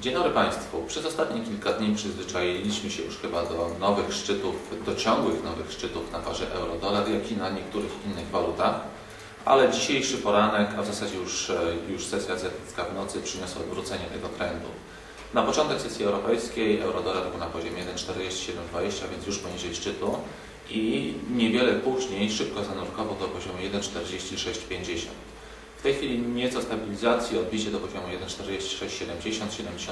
Dzień dobry Państwu. Przez ostatnie kilka dni przyzwyczailiśmy się już chyba do nowych szczytów, do ciągłych nowych szczytów na parze euro-dolar, jak i na niektórych innych walutach. Ale dzisiejszy poranek, a w zasadzie już, e, już sesja azjatycka w nocy przyniosła odwrócenie tego trendu. Na początek sesji europejskiej eurodolar był na poziomie 1,4720, więc już poniżej szczytu i niewiele później szybko zanurkował do poziomu 1,4650. W tej chwili nieco stabilizacji, odbicie do poziomu 1,4670-75,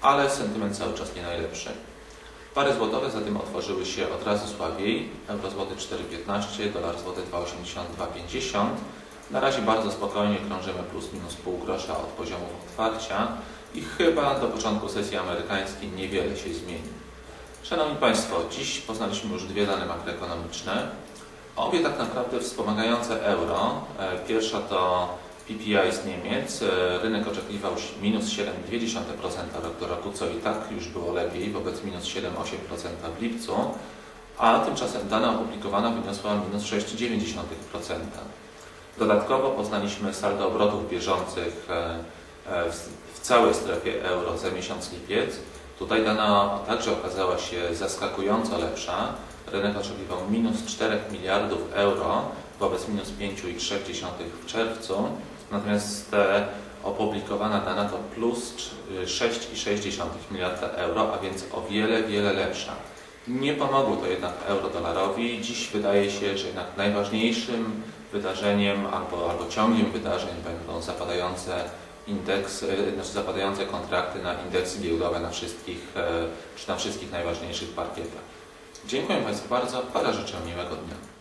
ale sentyment cały czas nie najlepszy. Pary złotowe zatem otworzyły się od razu słabiej. Euro złoty 4,15, dolar złoty 2,82,50. Na razie bardzo spokojnie krążymy plus minus pół grosza od poziomów otwarcia i chyba do początku sesji amerykańskiej niewiele się zmieni. Szanowni Państwo, dziś poznaliśmy już dwie dane makroekonomiczne. Obie tak naprawdę wspomagające euro. E, Pierwsza to PPI z Niemiec. E, Rynek oczekiwał minus 7,2% rok do roku, co i tak już było lepiej, wobec minus 7,8% w lipcu, a tymczasem dana opublikowana wyniosła minus 6,9%. Dodatkowo poznaliśmy saldo obrotów bieżących e, w całej strefie euro za miesiąc lipiec. Tutaj dana także okazała się zaskakująco lepsza. Rynek oczekiwał minus 4 miliardów euro wobec minus 5,3 w czerwcu, natomiast opublikowana dana to plus cz- 6,6 miliarda euro, a więc o wiele, wiele lepsza. Nie pomogło to jednak euro-dolarowi. Dziś wydaje się, że jednak najważniejszym wydarzeniem albo, albo ciągiem wydarzeń będą zapadające indeks, e, znaczy zapadające kontrakty na indeksy giełdowe na wszystkich, e, czy na wszystkich najważniejszych parkietach. Dziękuję Państwu bardzo. Para życzę miłego dnia.